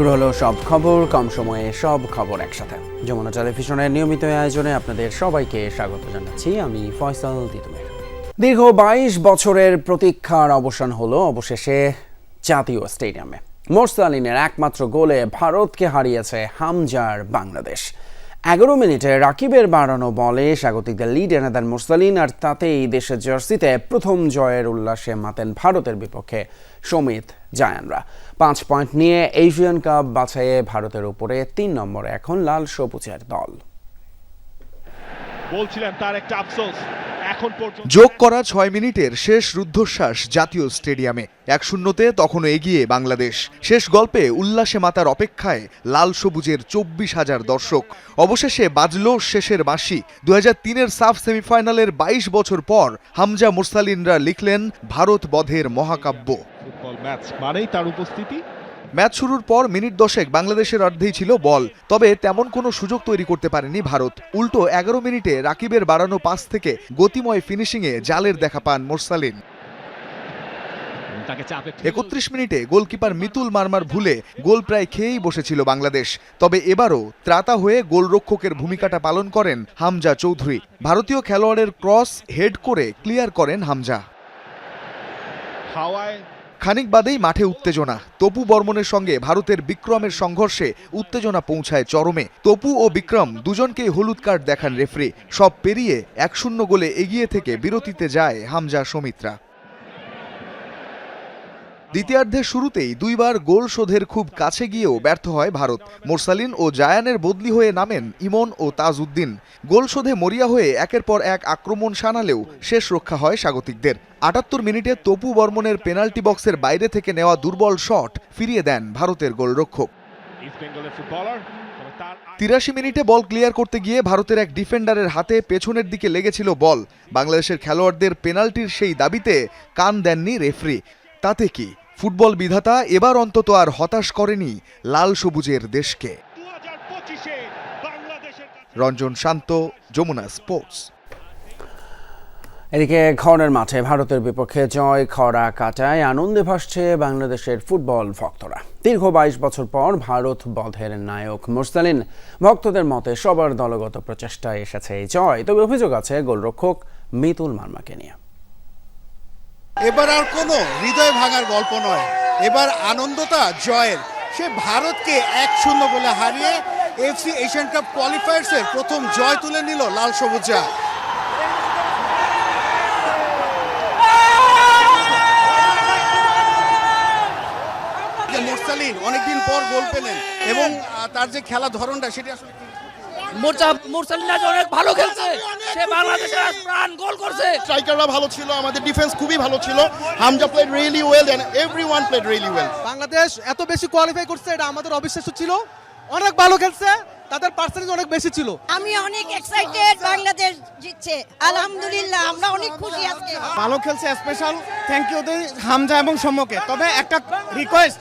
শুরু হলো সব খবর, কম সময়ে সব খবর একসাথে। যমুনা টেলিভিশনের নিয়মিত আয়োজনে আপনাদের সবাইকে স্বাগত জানাচ্ছি। আমি ফয়সাল তিতুমের। দীর্ঘ বাইশ বছরের প্রতীক্ষার অবসান হলো অবশেষে জাতীয় স্টেডিয়ামে। মোরসালিনের একমাত্র গোলে ভারতকে হারিয়েছে হামজার বাংলাদেশ। এগারো মিনিটে রাকিবের বাড়ানো বলে স্বাগতিকদের লিড এনে দেন মোরসালিন, আর তাতেই দেশের জার্সিতে প্রথম জয়ের উল্লাসে মাতেন ভারতের বিপক্ষে সমিত জায়ানরা। পাঁচ পয়েন্ট নিয়ে এশিয়ান কাপ বাছাইয়ে ভারতের উপরে তিন নম্বরে এখন লাল সবুজের দল। বলছিলেন তার একটা আফসোস। যোগ করা ছয় মিনিটের শেষ রুদ্ধশ্বাস জাতীয় স্টেডিয়ামে। এক শূন্যতে তখনও এগিয়ে বাংলাদেশ। শেষ গল্পে উল্লাসে মাতার অপেক্ষায় লাল সবুজের চব্বিশ হাজার দর্শক। অবশেষে বাজল শেষের বাঁশি। দু হাজার তিনের সাফ সেমিফাইনালের বাইশ বছর পর হামজা মুরসালিনরা লিখলেন ভারত বধের মহাকাব্য। ফুটবল ম্যাচ মানেই তার উপস্থিতি। ম্যাচ শুরুর পর মিনিট দশেক বাংলাদেশের অর্ধেই ছিল বল। তবে তেমন কোনো সুযোগ তৈরি করতে পারেনি ভারত। উল্টো এগারো মিনিটে রাকিবের বাড়ানো পাস থেকে গতিময় ফিনিশিংয়ে জালের দেখা পান মোরসালিন। একত্রিশ মিনিটে গোলকিপার মিতুল মারমার ভুলে গোল প্রায় খেয়েই বসেছিল বাংলাদেশ। তবে এবারও ত্রাতা হয়ে গোলরক্ষকের ভূমিকাটা পালন করেন হামজা চৌধুরী। ভারতীয় খেলোয়াড়ের ক্রস হেড করে ক্লিয়ার করেন হামজা। হাওয়ায় খানিক বাদেই মাঠে উত্তেজনা। তপু বর্মনের সঙ্গে ভারতের বিক্রমের সংঘর্ষে উত্তেজনা পৌঁছায় চরমে। তপু ও বিক্রম দুজনকেই হলুদ কার্ড দেখান রেফরি। সব পেরিয়ে এক শূন্য গোলে এগিয়ে থেকে বিরতিতে যায় হামজা সমিত্রা। দ্বিতীয়ার্ধের শুরুতেই দুইবার গোল শোধের খুব কাছে গিয়েও ব্যর্থ হয় ভারত। মোরসালিন ও জায়ানের বদলি হয়ে নামেন ইমন ও তাজউদ্দিন। গোল শোধে মরিয়া হয়ে একের পর এক আক্রমণ সানালেও শেষ রক্ষা হয় স্বাগতিকদের। আটাত্তর মিনিটে তপু বর্মনের পেনাল্টি বক্সের বাইরে থেকে নেওয়া দুর্বল শট ফিরিয়ে দেন ভারতের গোলরক্ষক। তিরাশি মিনিটে বল ক্লিয়ার করতে গিয়ে ভারতের এক ডিফেন্ডারের হাতে পেছনের দিকে লেগেছিল বল। বাংলাদেশের খেলোয়াড়দের পেনাল্টির সেই দাবিতে কান দেননি রেফরি। তাতে কি? ফুটবল বিধাতা এবার অন্তত আর হতাশ করেনি লাল সবুজের দেশকে। রঞ্জন শান্ত যমুনা স্পোর্টস। এদিকে খড়ের মাঠে ভারতের বিপক্ষে জয় খরা কাটায় আনন্দে ভাসছে বাংলাদেশের ফুটবল ভক্তরা। দীর্ঘ বাইশ বছর পর ভারত বধের নায়ক মুরসালিন। ভক্তদের মতে সবার দলগত প্রচেষ্টায় এসেছে এই জয় তবে অভিযোগ আছে গোলরক্ষক মিতুল মার্মাকে নিয়ে। এবার আর কোনো হৃদয় ভাঙার গল্প নয়। এবার আনন্দটা জয়ের। সে ভারতকে এক শূন্য বলে হারিয়ে এফসি এশিয়ান কাপ কোয়ালিফায়ার্সের প্রথম জয় তুলে নিল লাল সবুজা মোরসালিন অনেকদিন পর গোল পেলেন এবং তার যে খেলা ধরনটা, সেটি আসলে? মোর্চা অনেক ভালো খেলছে। সে বাংলাদেশের প্রাণ গোল করছে। স্ট্রাইকাররা ভালো ছিল আমাদের ডিফেন্স খুবই ভালো ছিল। Hamza played really well and everyone played really well Bangladesh এত বেশি কোয়ালিফাই করছে এটা আমাদের অবিশ্বাস্য ছিল। অনেক ভালো খেলছে তাদের পার্সেন্টেজ অনেক বেশি ছিল। আমি অনেক এক্সাইটেড বাংলাদেশ জিতছে। আলহামদুলিল্লাহ আমরা অনেক খুশি আজকে। ভালো খেলছে স্পেশাল থ্যাংক ইউ হামজা এবং সম্মুখে। তবে একটা রিকোয়েস্ট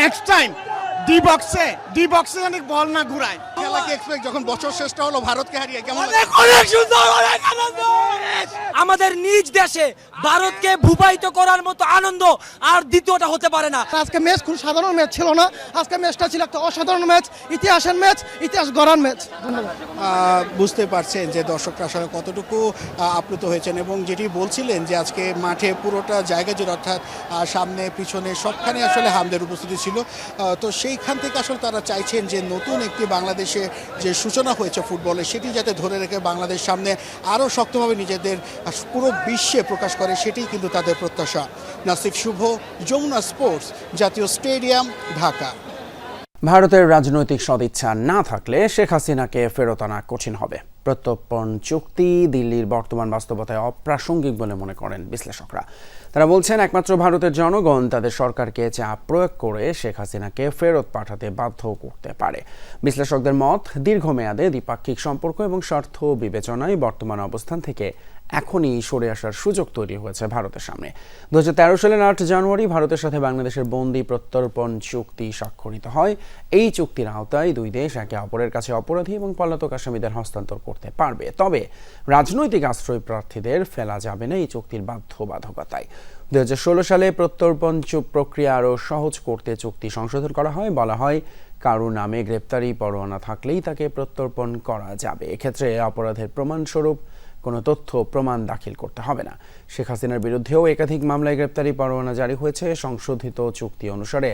নেক্সট টাইম ডি বক্সে ডি বক্সে অনেক বল না ঘুরায়। খেলা এক্সপেক্ট যখন বছর শেষটা হলো ভারতকে হারিয়ে কেমন অনেক অনেক সুন্দর অনেক আনন্দ। আমাদের নিজ দেশে ভারতকে ভূপায়িত করার মতো আনন্দ আর দ্বিতীয়টা হতে পারে না। আজকে ম্যাচ খুব সাধারণ ম্যাচ ছিল না। আজকে ম্যাচটা ছিল একটা অসাধারণ ম্যাচ ইতিহাসের ম্যাচ ইতিহাস গড়ার ম্যাচ। বুঝতে পারছেন যে দর্শকরা আসলে কতটুকু আহ, আপ্লুত হয়েছেন এবং যেটি বলছিলেন যে আজকে মাঠে পুরোটা জায়গা জুড়ে অর্থাৎ সামনে পিছনে সবখানে আসলে হামদের উপস্থিতি ছিল। তো সেইখান থেকে আসলে তারা চাইছেন যে নতুন একটি বাংলাদেশে যে সূচনা হয়েছে ফুটবলে, সেটি যাতে ধরে রেখে বাংলাদেশ সামনে আরও শক্তভাবে নিজেদের পুরো বিশ্বে প্রকাশ করে সেটি কিন্তু তাদের প্রত্যাশা। নাসিফ শুভ, যমুনা স্পোর্টস, জাতীয় স্টেডিয়াম, ঢাকা। ভারতের রাজনৈতিক সদিচ্ছা না থাকলে শেখ হাসিনাকে ফেরত আনা কঠিন হবে। প্রত্যর্পণ চুক্তি দিল্লির বর্তমান বাস্তবতায় অপ্রাসঙ্গিক বলে মনে করেন বিশ্লেষকরা। তারা বলছেন, একমাত্র ভারতের জনগণ তাদের সরকারকে চাপ প্রয়োগ করে শেখ হাসিনাকে ফেরত পাঠাতে বাধ্য করতে পারে। বিশ্লেষকদের মত, দীর্ঘমেয়াদে দ্বিপাক্ষিক সম্পর্ক এবং স্বার্থ বিবেচনায় বর্তমান অবস্থান থেকে এখনই সরে আসার সুযোগ তৈরি হয়েছে ভারতের সামনে। দু হাজার তেরো সালের আট জানুয়ারি ভারতের সাথে বাংলাদেশের বন্দি প্রত্যর্পণ চুক্তি স্বাক্ষরিত হয়। এই চুক্তির আওতায় দুই দেশ একে অপরের কাছে অপরাধী এবং পলাতক আসামিদের হস্তান্তর করতে পারবে। তবে রাজনৈতিক আশ্রয় প্রার্থীদের ফেলা যাবে না এই চুক্তির বাধ্যবাধকতায়। দু হাজার ষোলো সালে প্রত্যর্পণ চুপ প্রক্রিয়া আরও সহজ করতে চুক্তি সংশোধন করা হয়। বলা হয় কারও নামে গ্রেপ্তারি পরোয়ানা থাকলেই তাকে প্রত্যর্পণ করা যাবে। এক্ষেত্রে অপরাধের প্রমাণস্বরূপ কোনো তথ্য প্রমাণ দাখিল করতে হবে না। শেখ হাসিনার বিরুদ্ধেও একাধিক মামলায় গ্রেপ্তারি পরোয়ানা জারি হয়েছে। সংশোধিত চুক্তি অনুসারে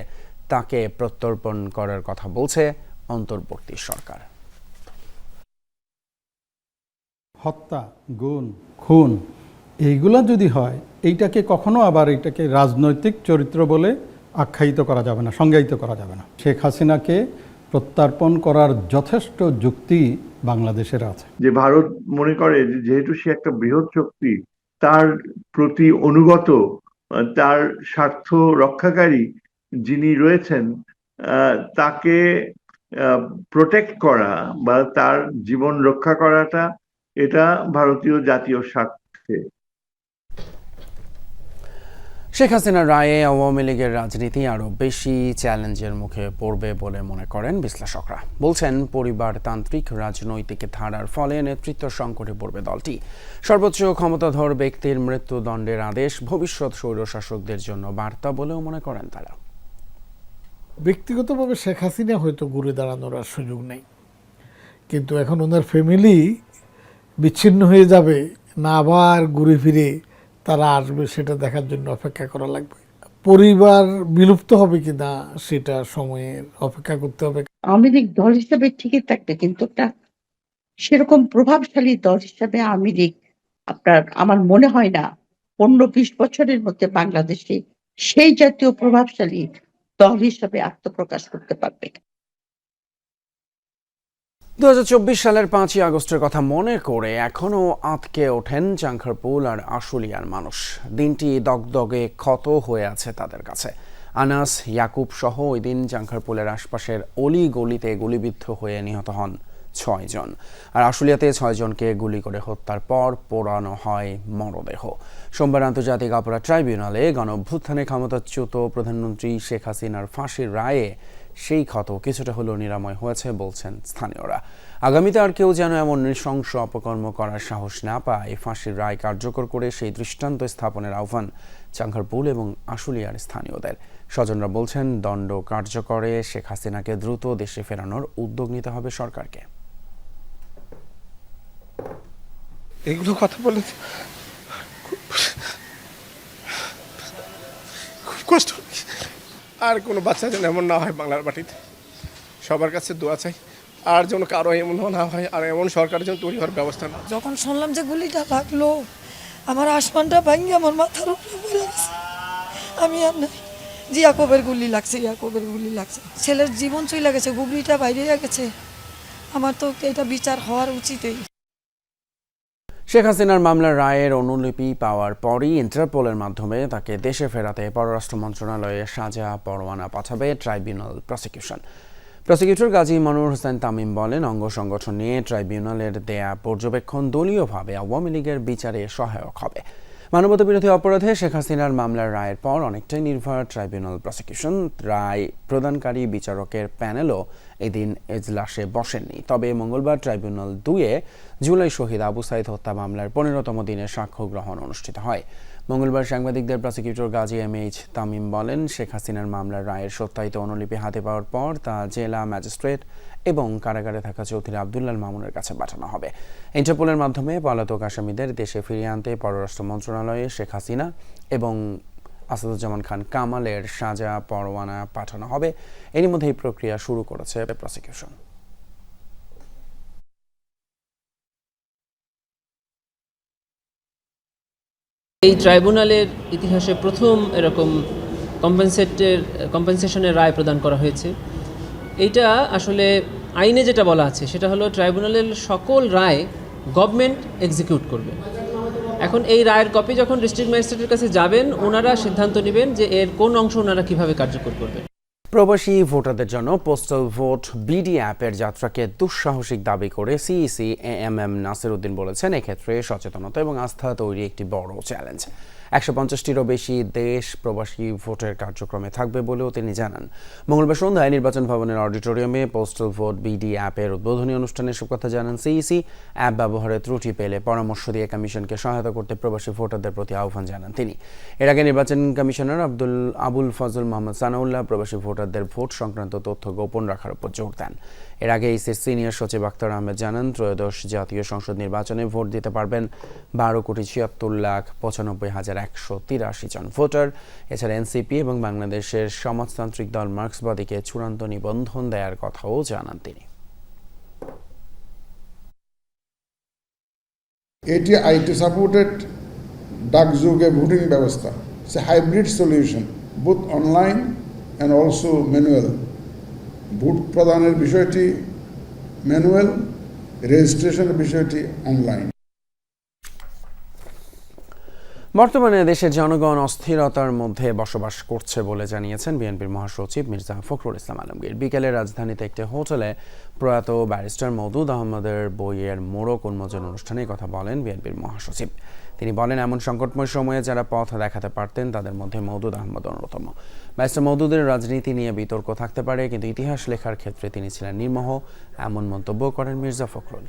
তাকে প্রত্যর্পণ করার কথা বলছে অন্তর্বর্তী সরকার। হত্যা, গুণ, খুন, এইগুলা যদি হয়, এইটাকে কখনো আবার এইটাকে রাজনৈতিক চরিত্র বলে আখ্যায়িত করা যাবে না, সংজ্ঞায়িত করা যাবে না। শেখ হাসিনাকে প্রত্যার্পণ করার যথেষ্ট যুক্তি বাংলাদেশের আছে। যে ভারত মনে করে যেহেতু সে একটা বৃহৎ শক্তি, তার প্রতি অনুগত তার স্বার্থ রক্ষাকারী যিনি রয়েছেন তাকে প্রোটেক্ট করা বা তার জীবন রক্ষা করাটা এটা ভারতীয় জাতীয় স্বার্থে। শেখ হাসিনার রায়ে আওয়ামী লীগের রাজনীতি আরও বেশি চ্যালেঞ্জের মুখে পড়বে বলে মনে করেন বিশ্লেষকরা। বলছেন, পরিবারতান্ত্রিক রাজনৈতিক ধারার ফলে নেতৃত্ব সংকটে পড়বে দলটি। সর্বোচ্চ ক্ষমতাধর ব্যক্তির মৃত্যুদণ্ডের আদেশ ভবিষ্যৎ স্বৈরশাসকদের জন্য বার্তা বলেও মনে করেন তারা। ব্যক্তিগতভাবে শেখ হাসিনা হয়তো ঘুরে দাঁড়ানোর আর সুযোগ নেই। কিন্তু এখন ওনার ফ্যামিলি বিচ্ছিন্ন হয়ে যাবে, না আবার ঘুরে ফিরে তারা আসবে সেটা দেখার জন্য অপেক্ষা করা লাগবে। পরিবার বিলুপ্ত হবে কিনা সেটা সময়ের অপেক্ষা করতে হবে। আওয়ামী লীগ দল হিসাবে ঠিকই থাকবে, কিন্তু একটা সেরকম প্রভাবশালী দল হিসাবে আওয়ামী লীগ আপনার, আমার মনে হয় না, পনেরো বিশ বছরের মধ্যে বাংলাদেশে সেই জাতীয় প্রভাবশালী দল হিসাবে আত্মপ্রকাশ করতে পারবে। দু সালের পাঁচই আগস্টের কথা মনে করে এখনও আতকে ওঠেন চাংখারপুল আর আশুলিয়ার মানুষ। দিনটি দগদগে ক্ষত হয়ে আছে তাদের কাছে। আনাস, ইয়াকুব সহ ওই দিন চাংখারপুলের আশপাশের অলি গলিতে গুলিবিদ্ধ হয়ে নিহত হন ছয়জন আর আশুলিয়াতে ছয়জনকে গুলি করে হত্যার পর পোড়ানো হয় মরদেহ। সোমবার আন্তর্জাতিক অপরাধ ট্রাইব্যুনালে গণঅভ্যুত্থানে ক্ষমতাচ্যুত প্রধানমন্ত্রী শেখ হাসিনার ফাঁসির রায়ে সেই ক্ষত কিছুটা হলেও নিরাময় হয়েছে বলছেন স্থানীয়রা। আগামীতে আর কেউ যেন এমন নৃশংস অপকর্ম করার সাহস না পায়, ফাঁসির রায় কার্যকর করে সেই দৃষ্টান্ত স্থাপনের আহ্বান চাঙ্গারপুল এবং আশুলিয়ার স্থানীয়দের। স্বজনরা বলছেন, দণ্ড কার্যকরে শেখ হাসিনাকে দ্রুত দেশে ফেরানোর উদ্যোগ নিতে হবে সরকারকে। এগুলো কথা বলে খুব কষ্ট আর কোনো বাচ্চা যেন এমন না হয় বাংলার মাটিতে। সবার কাছে দোয়া চাই, আর যেন কারও এমন না হয়, আর এমন সরকারের জন্য তৈরি হওয়ার ব্যবস্থা না। যখন শুনলাম যে গুলিটা লাগল আমার আসমানটা ভাঙ্গি, আমার মাথার উপরে গেছে। আমি আর নাই জি ইয়াকবের গুলি লাগছে, ইয়াকবের গুলি লাগছে। ছেলের জীবন চলে গেছে, গুগলিটা বাইরে গেছে। আমার তো এটা বিচার হওয়ার উচিতই। শেখ হাসিনার মামলার রায়ের অনুলিপি পাওয়ার পরই ইন্টারপোলের মাধ্যমে তাকে দেশে ফেরাতে পররাষ্ট্র মন্ত্রণালয়ে সাজা পরোয়ানা পাঠাবে tribunal prosecution. Prosecutor Gazi Monowar Hossain Tamim বলেন, অঙ্গ সংগঠন নিয়ে ট্রাইব্যুনালের দেয়া পর্যবেক্ষণ দলীয়ভাবে আওয়ামী লীগের বিচারে সহায়ক হবে। মানবতা বিরোধী অপরাধে শেখ হাসিনার মামলার রায়ের পর অনেকটাই নির্ভর ট্রাইব্যুনাল প্রসিকিউশন। রায় প্রদানকারী বিচারকের প্যানেলও এদিন এজলাসে বসেননি। তবে মঙ্গলবার ট্রাইব্যুনাল দুয়ে জুলাই শহীদ আবু সাইদ হত্যা মামলার পনেরোতম দিনে সাক্ষ্য গ্রহণ অনুষ্ঠিত হয়। মঙ্গলবার সাংবাদিকদের prosecutor Gazi M H Tamim বলেন, শেখ হাসিনার মামলার রায়ের সত্যায়িত অনুলিপি হাতে পাওয়ার পর তা জেলা ম্যাজিস্ট্রেট এবং কারাগারে থাকা চৌধুরী আবদুল্লাহ মামুনের কাছে পাঠানো হবে। ইন্টারপোলের মাধ্যমে পলাতক আসামিদের দেশে ফিরিয়ে আনতে পররাষ্ট্র মন্ত্রণালয়ে শেখ হাসিনা এবং আসাদুজ্জামান খান কামালের সাজা পরোয়ানা পাঠানো হবে। এরই মধ্যে এই প্রক্রিয়া শুরু করেছে প্রসিকিউশন এই ট্রাইব্যুনালের ইতিহাসে প্রথম এরকম কম্পেনসেটের, কম্পেনসেশনের রায় প্রদান করা হয়েছে। এইটা আসলে আইনে যেটা বলা আছে, সেটা হলো ট্রাইব্যুনালের সকল রায় গভর্নমেন্ট এক্সিকিউট করবে। এখন এই রায়ের কপি যখন ডিস্ট্রিক্ট ম্যাজিস্ট্রেটের কাছে যাবেন, ওনারা সিদ্ধান্ত নেবেন যে এর কোন অংশ ওনারা কীভাবে কার্যকর করবেন। প্রবাসী ভোটারদের জন্য পোস্টাল ভোট বিডি অ্যাপের যাত্রাকে দুঃসাহসিক দাবি করে CEC A M M Nasir Uddin বলেছেন, এক্ষেত্রে সচেতনতা এবং আস্থা তৈরি একটি বড় চ্যালেঞ্জ একশো পঞ্চাশটিরও বেশি দেশ প্রবাসী ভোটের কার্যক্রমে থাকবে বলেও তিনি জানান। মঙ্গলবার সন্ধ্যায় নির্বাচন ভবনের অডিটোরিয়ামে পোস্টাল ভোট বিডি অ্যাপের উদ্বোধনী অনুষ্ঠানে সব কথা জানান সিইসি অ্যাপ ব্যবহারে ত্রুটি পেলে পরামর্শ দিয়ে কমিশনকে সহায়তা করতে প্রবাসী ভোটারদের প্রতি আহ্বান জানান তিনি। এর আগে নির্বাচন কমিশনার আব্দুল, আবুল ফজল মোহাম্মদ সানাউল্লাহ প্রবাসী ভোটারদের ভোট সংক্রান্ত তথ্য গোপন রাখার উপর জোর দেন। এর আগে ইসির সিনিয়র সচিব আক্তার আহমেদ জানান, ত্রয়োদশ জাতীয় সংসদ নির্বাচনে ভোট দিতে পারবেন বারো কোটি ছিয়াত্তর লাখ পঁচানব্বই হাজার একশো তিরাশি জন ভোটার। এছাড়া এনসিপি এবং বাংলাদেশের সমাজতান্ত্রিক দল মার্ক্সবাদীকে চূড়ান্ত নিবন্ধন দেওয়ার কথাও জানান তিনি। এটি আইটি সাপোর্টেড ডাকযুগে ভোটিং ব্যবস্থা। সে hybrid solution booth online and also manual vote প্রদানের বিষয়টি ম্যানুয়াল রেজিস্ট্রেশনের বিষয়টি অনলাইন। বর্তমানে দেশের জনগণ অস্থিরতার মধ্যে বসবাস করছে বলে জানিয়েছেন বিএনপির মহাসচিব মির্জা ফখরুল ইসলাম আলমগীর। বিকেলে রাজধানীতে একটি হোটেলে প্রয়াত ব্যারিস্টার মওদুদ আহমদের বইয়ের মোড়ক উন্মোচন অনুষ্ঠানে কথা বলেন বিএনপির মহাসচিব। তিনি বলেন, এমন সংকটময় সময়ে যারা পথ দেখাতে পারতেন, তাদের মধ্যে মওদুদ আহমদ অন্যতম। ব্যারিস্টার মওদুদের রাজনীতি নিয়ে বিতর্ক থাকতে পারে, কিন্তু ইতিহাস লেখার ক্ষেত্রে তিনি ছিলেন নির্মোহ, এমন মন্তব্য করেন মির্জা ফখরুল।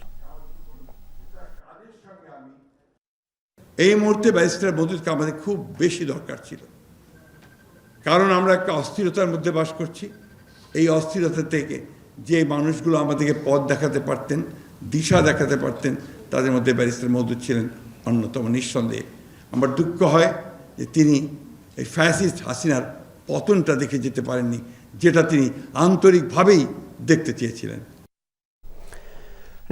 এই মুহূর্তে ব্যারিস্টার মধুকে আমাদের খুব বেশি দরকার ছিল। কারণ আমরা একটা অস্থিরতার মধ্যে বাস করছি। এই অস্থিরতা থেকে যে মানুষগুলো আমাদেরকে পথ দেখাতে পারতেন, দিশা দেখাতে পারতেন, তাদের মধ্যে ব্যারিস্টার মধু ছিলেন অন্যতম নিঃসন্দেহে। আমার দুঃখ হয় যে তিনি এই ফ্যাসিস্ট হাসিনার পতনটা দেখে যেতে পারেননি, যেটা তিনি আন্তরিকভাবেই দেখতে চেয়েছিলেন।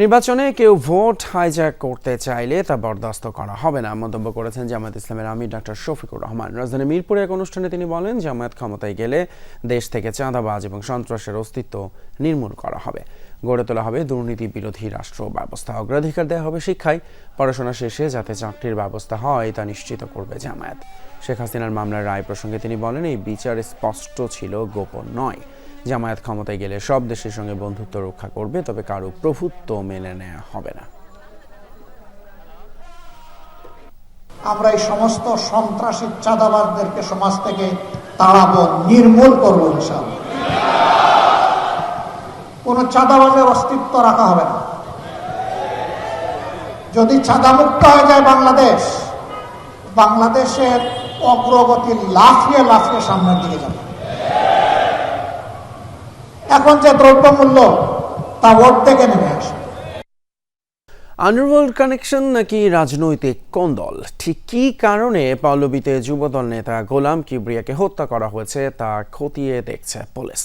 নির্বাচনে কেউ ভোট হাইজ্যাক করতে চাইলে তা বরদাস্ত করা হবে না। মন্তব্য করেছেন জামায়াত ইসলামের আমির ডাক্তার শফিকুর রহমান। রাজধানী মিরপুরে এক অনুষ্ঠানে তিনি বলেন, জামায়াত ক্ষমতায় গেলে দেশ থেকে চাঁদাবাজ এবং সন্ত্রাসের অস্তিত্ব নির্মূল করা হবে। গড়ে তোলা হবে দুর্নীতি বিরোধী রাষ্ট্র ব্যবস্থা। অগ্রাধিকার দেওয়া হবে শিক্ষায়। পড়াশোনা শেষে যাতে চাকরির ব্যবস্থা হয় তা নিশ্চিত করবে জামায়াত। শেখ হাসিনার মামলার রায় প্রসঙ্গে তিনি বলেন, এই বিচার স্পষ্ট ছিল, গোপন নয়। জামায়াত ক্ষমতায় গেলে সব দেশের সঙ্গে বন্ধুত্ব রক্ষা করবে, তবে কারও প্রভুত্ব মেনে নেওয়া হবে না। আমরা এই সমস্ত সন্ত্রাসী চাঁদাবাজদেরকে সমাজ থেকে তাড়াবো, নির্মূল করব ইনশাআল্লাহ। কোন চাঁদাবাজের অস্তিত্ব রাখা হবে না। যদি চাঁদামুক্ত হয়ে যায় বাংলাদেশ, বাংলাদেশের অগ্রগতি লাফিয়ে লাফিয়ে সামনের দিকে যাবে। এখন যে দ্রব্যমূল্য, তা ভোট থেকে নেমে আসে। আন্ডারওয়ার্ল্ড কানেকশন নাকি রাজনৈতিক কোন্দল? ঠিক কী কারণে পল্লবীতে যুবদল নেতা গোলাম কিবরিয়াকে হত্যা করা হয়েছে তা খতিয়ে দেখছে পুলিশ?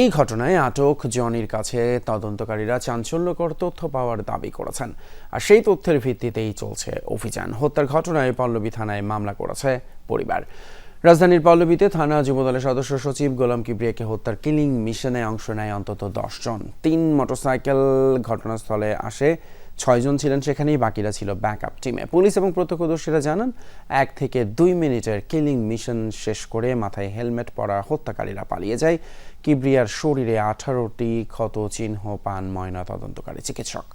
এই ঘটনায় আটক জনির কাছে তদন্তকারীরা চাঞ্চল্যকর তথ্য পাওয়ার দাবি করেছেন। আর সেই তথ্যের ভিত্তিতেই চলছে অভিযান। হত্যার ঘটনায় পল্লবী থানায় মামলা করেছে পরিবার। রাজধানীর পল্লবীতে থানা যুবদলের সদস্য সচিব গোলাম কিবরিয়াকে হত্যার কিলিং মিশনে অংশ নেয় অন্তত দশজন তিন মোটরসাইকেল ঘটনাস্থলে আসে ছয়জন ছিলেন সেখানেই বাকিরা ছিল ব্যাকআপ টিমে পুলিশ এবং প্রত্যক্ষদর্শীরা জানান, এক থেকে দুই মিনিটের কিলিং মিশন শেষ করে মাথায় হেলমেট পরা হত্যাকারীরা পালিয়ে যায়। কিবরিয়ার শরীরে আঠারোটি ক্ষত চিহ্ন পান ময়না তদন্তকারী চিকিৎসক।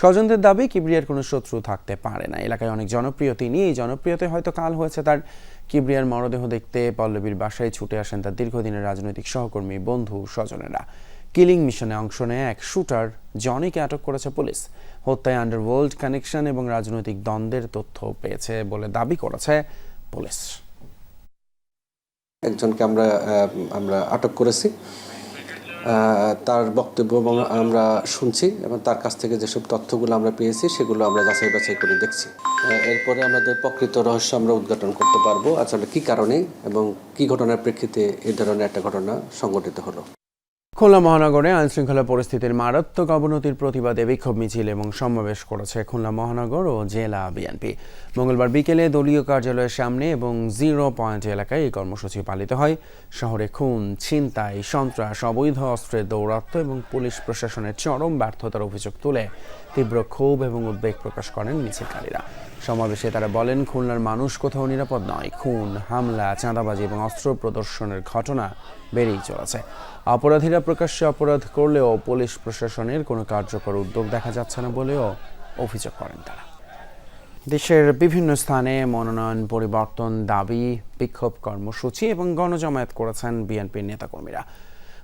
স্বজনদের দাবি, কিবরিয়ার কোনো শত্রু থাকতে পারে না। এলাকায় অনেক জনপ্রিয় তিনি। এই জনপ্রিয়তে হয়তো কাল হয়েছে তার। কিবরিয়ার মরদেহ দেখতে পল্লবীর বাসায় ছুটে আসেন তার দীর্ঘদিনের রাজনৈতিক সহকর্মী, বন্ধু, স্বজনেরা। কিলিং মিশনে অংশ নেয় এক শুটার জনিকে আটক করেছে পুলিশ। হত্যায় আন্ডারওয়ার্ল্ড কানেকশন এবং রাজনৈতিক দ্বন্দ্বের তথ্য পেয়েছে বলে দাবি করেছে পুলিশ। একজনকে আমরা আমরা আটক করেছি। তার বক্তব্য এবং আমরা শুনছি এবং তার কাছ থেকে যেসব তথ্যগুলো আমরা পেয়েছি সেগুলো আমরা যাচাই বাছাই করে দেখছি। এরপরে আমাদের প্রকৃত রহস্য আমরা উদ্ঘাটন করতে পারব। আসলে কি কারণে এবং কি ঘটনার প্রেক্ষিতে এই ধরনের একটা ঘটনা সংঘটিত হলো? খুলনা মহানগরে আইনশৃঙ্খলা পরিস্থিতির মারাত্মক অবনতির প্রতিবাদে বিক্ষোভ মিছিল এবং সমাবেশ করেছে খুলনা মহানগর ও জেলা বিএনপি। মঙ্গলবার বিকেলে দলীয় কার্যালয়ের সামনে এবং জিরো পয়েন্ট এলাকায় এই কর্মসূচি পালিত হয়। শহরে খুন, ছিনতাই, সন্ত্রাস, অবৈধ অস্ত্রের দৌরাত্ম্য এবং পুলিশ প্রশাসনের চরম ব্যর্থতার অভিযোগ তুলে। তীব্র ক্ষোভ এবং উদ্বেগ প্রকাশ করেন মিছিলকারীরা। সমাবেশে তারা বলেন, খুলনার মানুষ কোথাও নিরাপদ নয়। খুন, হামলা, চাঁদাবাজি এবং অস্ত্র প্রদর্শনের ঘটনা বেড়েই চলেছে। অপরাধীরা প্রকাশ্যে অপরাধ করলেও পুলিশ প্রশাসনের কোনো কার্যকর উদ্যোগ দেখা যাচ্ছে না বলেও অভিযোগ করেন তারা। দেশের বিভিন্ন স্থানে মনোনয়ন পরিবর্তন দাবি, বিক্ষোভ কর্মসূচি এবং গণজমায়েত করেছেন বিএনপির নেতাকর্মীরা।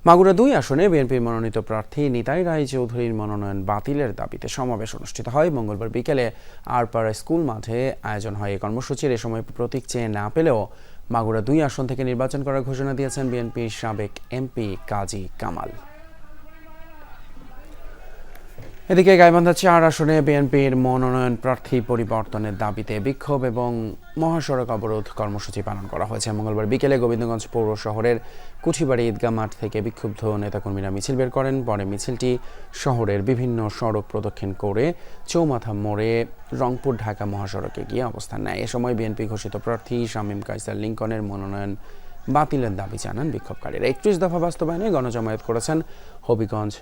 মাগুরা দুই আসনে বিএনপির মনোনীত প্রার্থী নিতাই রায় চৌধুরীর মনোনয়ন বাতিলের দাবিতে সমাবেশ অনুষ্ঠিত হয়। মঙ্গলবার বিকেলে আরপাড়া স্কুল মাঠে আয়োজন হয়। এই কর্মসূচির এ সময় প্রতীক চেয়ে না পেলেও মাগুরা দুই আসন থেকে নির্বাচন করার ঘোষণা দিয়েছেন বিএনপির সাবেক এমপি কাজী কামাল। এদিকে গাইবান্ধা চার আসনে বিএনপির মনোনয়ন প্রার্থী পরিবর্তনের দাবিতে বিক্ষোভ এবং মহাসড়ক অবরোধ কর্মসূচি পালন করা হয়েছে। মঙ্গলবার বিকেলে গোবিন্দগঞ্জ পৌর শহরের কুঠিবাড়ি ঈদগাহ মাঠ থেকে বিক্ষুব্ধ নেতাকর্মীরা মিছিল বের করেন। পরে মিছিলটি শহরের বিভিন্ন সড়ক প্রদক্ষিণ করে চৌমাথা মোড়ে রংপুর ঢাকা মহাসড়কে গিয়ে অবস্থান নেয়। এ সময় বিএনপি ঘোষিত প্রার্থী শামীম কাইসার লিঙ্কনের মনোনয়ন বাতিলের দাবি জানান বিক্ষোভকারীরা। একত্রিশ দফা বাস্তবায়নে গণজমায়েত করেছেন হবিগঞ্জ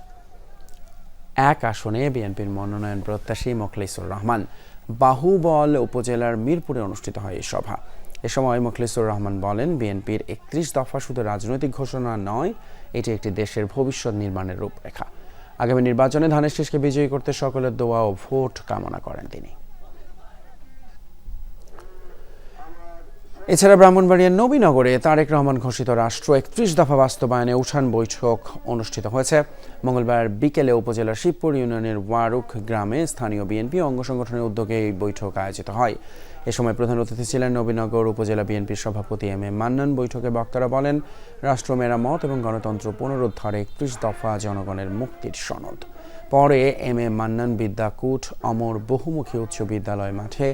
এক আসনে বিএনপির মনোনয়ন প্রত্যাশী মোখলিসুর রহমান। বাহুবল উপজেলার মিরপুরে অনুষ্ঠিত হয় এই সভা। এ সময় মোখলিসুর রহমান বলেন, বিএনপির একত্রিশ দফা শুধু রাজনৈতিক ঘোষণা নয়, এটি একটি দেশের ভবিষ্যৎ নির্মাণের রূপরেখা। আগামী নির্বাচনে ধানের শেষকে বিজয়ী করতে সকলের দোয়া ও ভোট কামনা করেন তিনি। এছাড়া ব্রাহ্মণবাড়িয়ার নবীনগরে তারেক রহমান ঘোষিত রাষ্ট্র একত্রিশ দফা বাস্তবায়নে উঠান বৈঠক অনুষ্ঠিত হয়েছে। মঙ্গলবার বিকেলে উপজেলার শিবপুর ইউনিয়নের ওয়ারুক গ্রামে স্থানীয় বিএনপি অঙ্গ সংগঠনের উদ্যোগে এই বৈঠক আয়োজিত হয়। এ সময় প্রধান অতিথি ছিলেন নবীনগর উপজেলা বিএনপির সভাপতি এম এ মান্নান। বৈঠকে বক্তারা বলেন, রাষ্ট্র মেরামত এবং গণতন্ত্র পুনরুদ্ধারে একত্রিশ দফা জনগণের মুক্তির সনদ। পরে এম এ মান্নান বিদ্যাকূট অমর বহুমুখী উচ্চ বিদ্যালয় মাঠে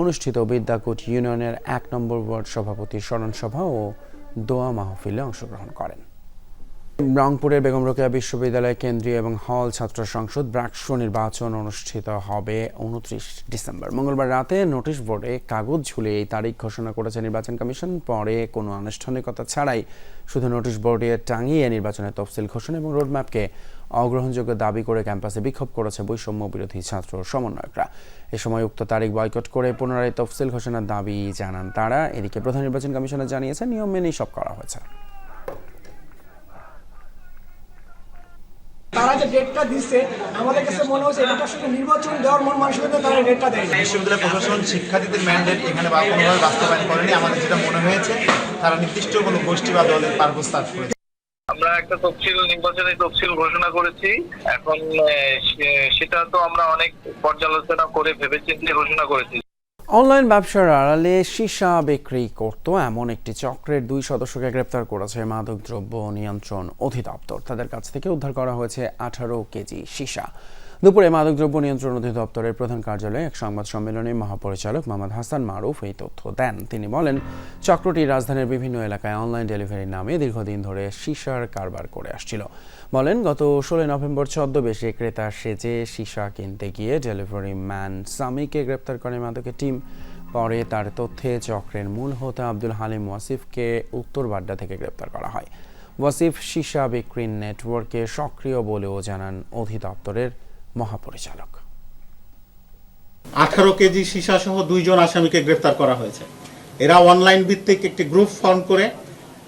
অনুষ্ঠিত বিদ্যাকূট ইউনিয়নের এক নম্বর ওয়ার্ড সভাপতির স্মরণ সভা ও দোয়া মাহফিলে অংশগ্রহণ করেন। রংপুরের বেগম রোকেয়া বিশ্ববিদ্যালয় কেন্দ্রীয় এবং হল ছাত্র সংসদ ব্রাকসু নির্বাচন অনুষ্ঠিত হবে উনত্রিশ ডিসেম্বর। মঙ্গলবার রাতে নোটিশ বোর্ডে কাগজ ঝুলে এই তারিখ ঘোষণা করেছে নির্বাচন কমিশন। পরে কোনো আনুষ্ঠানিকতা ছাড়াই শুধু নোটিশ বোর্ডে টাঙিয়ে নির্বাচনের তফসিল ঘোষণা এবং রোডম্যাপকে অগ্রহণযোগ্য দাবি করে ক্যাম্পাসে বিক্ষোভ করেছে বৈষম্য বিরোধী ছাত্র সমন্বয়করা। এ সময় উক্ত তারিখ বয়কট করে পুনরায় তফসিল ঘোষণার দাবি জানান তারা। এদিকে প্রধান নির্বাচন কমিশনার জানিয়েছে নিয়ম মেনেই সব করা হয়েছে। তারা যে ডেটটা দিচ্ছে আমাদের কাছে মনে হচ্ছে নির্বাচন দেওয়ার মন মানসিকতা তারা ডেটটা দেয় বিশ্ববিদ্যালয় প্রশাসন শিক্ষার্থীদের ম্যান্ডেট এখানে বা কোনোভাবে বাস্তবায়ন করেনি। আমাদের যেটা মনে হয়েছে তারা নির্দিষ্ট কোনো গোষ্ঠী বা দলের পারপোজ সার্ভ করেছে। আমরা একটা তফসিল, নির্বাচনী তফসিল ঘোষণা করেছি। এখন সেটা তো আমরা অনেক পর্যালোচনা করে ভেবেচিন্তে ঘোষণা করেছি। অনলাইন ব্যবসার আড়ালে সীসা বিক্রি করত এমন একটি চক্রের দুই সদস্যকে গ্রেপ্তার করেছে মাদকদ্রব্য নিয়ন্ত্রণ অধিদপ্তর। তাদের কাছ থেকে উদ্ধার করা হয়েছে আঠারো কেজি সীসা। দুপুরে মাদকদ্রব্য নিয়ন্ত্রণ অধিদপ্তরের প্রধান কার্যালয়ে এক সংবাদ সম্মেলনে মহাপরিচালক মোহাম্মদ হাসান মারুফ এই তথ্য দেন। তিনি বলেন, চক্রটি রাজধানীর বিভিন্ন এলাকায় অনলাইন ডেলিভারির নামে দীর্ঘদিন ধরে সীসার কারবার করে আসছিল। বলেন, গত ষোলোই নভেম্বর ছদ্মবেশে ক্রেতা সেজে সীসা কিনতে গিয়ে ডেলিভারি ম্যান সামিকে গ্রেপ্তার করে মাদকের টিম। পরে তার তথ্যে চক্রের মূল হোতা আব্দুল হালিম ওয়াসিফকে উত্তর বাড্ডা থেকে গ্রেপ্তার করা হয়। ওয়াসিফ সীসা বিক্রির নেটওয়ার্কে সক্রিয় বলেও জানান অধিদপ্তরের মহাপরিচালক। আঠারো কেজি সীসা সহ দুইজন আসামিকে গ্রেফতার করা হয়েছে। এরা অনলাইন ভিত্তিক একটি গ্রুপ ফর্ম করে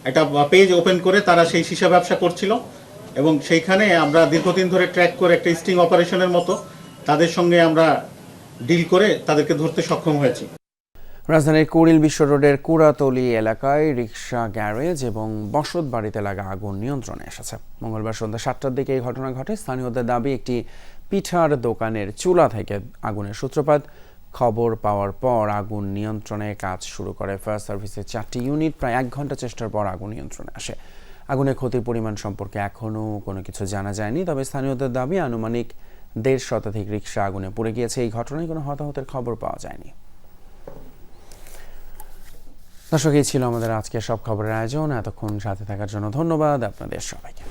একটা পেজ ওপেন করে তারা সেই সীসা ব্যবসা করছিল এবং সেইখানে আমরা দীর্ঘদিন ধরে ট্র্যাক করে একটা স্টিং অপারেশনের মতো তাদের সঙ্গে আমরা ডিল করে তাদেরকে ধরতে সক্ষম হয়েছি। রাজধানীর কুড়িল বিশ্ব রোডের কুড়াতলি এলাকায় রিক্সা গ্যারেজ এবং বসত বাড়িতে লাগা আগুন নিয়ন্ত্রণে এসেছে। মঙ্গলবার সন্ধ্যা সাতটার দিকে এই ঘটনা ঘটে। স্থানীয়দের দাবি একটি পিঠার দোকানের চুলা থেকে আগুনের সূত্রপাত। খবর পাওয়ার পর আগুন নিয়ন্ত্রণে কাজ শুরু করে। ফায়ার সার্ভিসের চারটি ইউনিট প্রায় এক ঘণ্টা চেষ্টার পর আগুন নিয়ন্ত্রণে আসে। আগুনের ক্ষতির পরিমাণ সম্পর্কে এখনও কোনো কিছু জানা যায়নি, তবে স্থানীয়দের দাবি আনুমানিক দেড় শতাধিক রিক্সা আগুনে পুড়ে গিয়েছে। এই ঘটনায় কোনো হতাহতের খবর পাওয়া যায়নি। দর্শক, এই ছিল আমাদের আজকের সব খবরের আয়োজন। এতক্ষণ সাথে থাকার জন্য ধন্যবাদ আপনাদের সবাইকে।